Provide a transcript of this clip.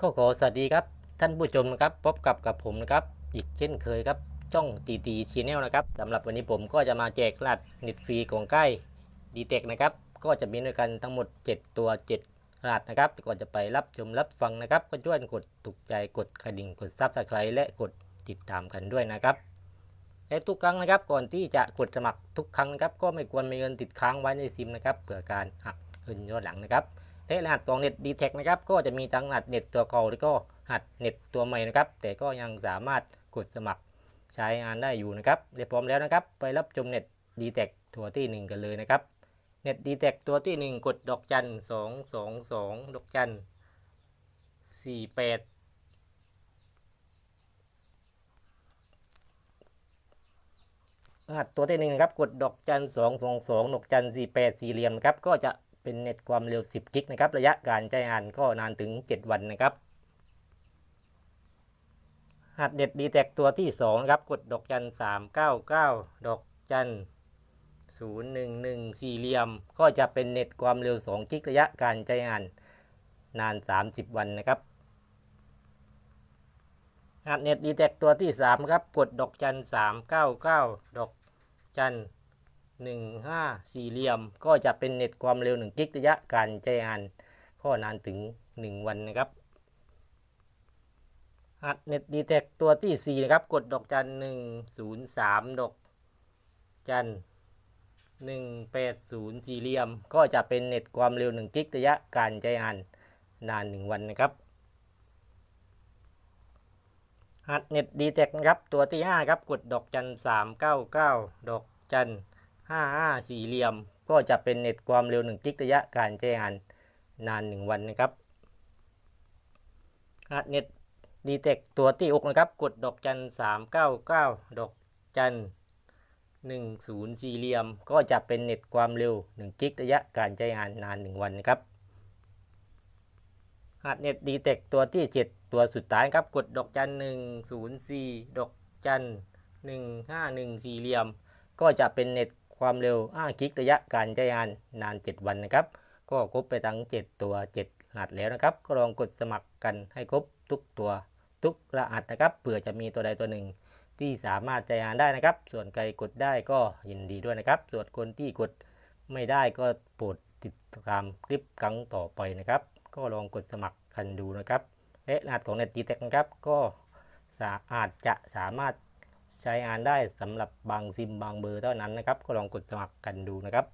ก็ขอสวัสดีครับ ท่านผู้ชมนะครับพบกับกับผมนะครับ อีกเช่นเคยครับช่องตีตีชีแนลนะครับสำหรับวันนี้ผมก็จะมาแจกรหัสเน็ตฟรีของใกล้ดีเทคนะครับ ก็จะมีด้วยกันทั้งหมด 7 ตัว7รหัสนะครับก่อนจะไปรับชมรับฟังนะครับ ก็ช่วยกดถูกใจกดกระดิ่งกดซับสไครต์และกดติดตามกันด้วยนะครับและทุกครั้งนะครับก่อนที่จะกดสมัครทุกครั้งนะครับ ก็ไม่ควรมีเงินติดค้างไว้ในซิมนะครับเผื่อการหักเงินย้อนหลังนะครับ และรหัสของเน็ตดีเทคนะครับก็จะมีทั้งรหัสเน็ตตัวเก่าแล้วก็รหัสเน็ตตัวใหม่นะครับแต่ก็ยังสามารถกดสมัครใช้งานได้อยู่นะครับเรียบร้อมแล้วนะครับ ไปรับชมเน็ตดีเทคตัวที่ 1 กันเลยนะครับเน็ตดีเทคตัวที่ 1 กดดอกจันสองสองสองดอกจันสี่แปดรหัสตัวที่หนึ่งครับ กดดอกจันสองสองสองดอกจันสี่แปดสี่เหลี่ยมครับ ก็จะ เป็นเน็ตความเร็ว 10 กิกนะครับ ระยะการใช้งานก็นานถึง 7 วันนะครับหัดเน็ตดีแท็กตัวที่2ครับ กดดอกจัน 399 ดอกจัน 011 สี่เหลี่ยม ก็จะเป็นเน็ตความเร็ว 2 กิกระยะการใช้งานนาน 30 วันนะครับหัดเน็ตดีแท็กตัวที่ 3 ครับ กดดอกจัน 399 ดอกจัน 1 5 สี่เหลี่ยม ก็จะเป็นเน็ตความเร็ว 1 กิกระยะการใช้งานก็นานถึง 1 วันนะครับหัดเน็ตดีแท็กตัวที่ 4 นะครับ กดดอกจัน 1 0 3 ดอกจัน 1 8 0 สี่เหลี่ยม ก็จะเป็นเน็ตความเร็ว 1 กิกระยะการใช้งานนาน 1 วันนะครับหัดเน็ตดีแท็กนะครับ ตัวที่ 5 ครับ กดดอกจัน 399 ดอกจัน 55สี่เหลี่ยม ก็จะเป็นเน็ตความเร็ว1กิกระยะการใช้งานนาน 1 วันนะครับหัดเน็ตดีเทคตัวที่6นะครับ กดดอกจัน 399 ดอกจัน10สี่เหลี่ยม ก็จะเป็นเน็ตความเร็ว1กิกระยะการใช้งานนาน 1 วันนะครับหัดเน็ตดีเทคตัวที่ 7 ตัวสุดท้ายครับ กดดอกจัน 104 ดอกจัน151 สี่เหลี่ยม ก็จะเป็นเน็ต ความเร็ว5กิกระยะการใช้งานนาน 7 วันนะครับ ก็ครบไปทั้ง 7 ตัว 7 รหัสแล้วนะครับ ก็ลองกดสมัครกันให้ครบทุกตัวทุกรหัสนะครับเผื่อจะมีตัวใดตัวหนึ่ง ที่สามารถใช้งานได้นะครับ ส่วนใครกดได้ก็ยินดีด้วยนะครับ ส่วนคนที่กดไม่ได้ก็โปรดติดตามคลิปครั้งต่อไปนะครับ ก็ลองกดสมัครกันดูนะครับและรหัสของ Net d t e c h นะครับก็อาจจะสามารถ ใช้งานได้สำหรับบางซิมบางเบอร์เท่านั้นนะครับ ก็ลองกดสมัครกันดูนะครับ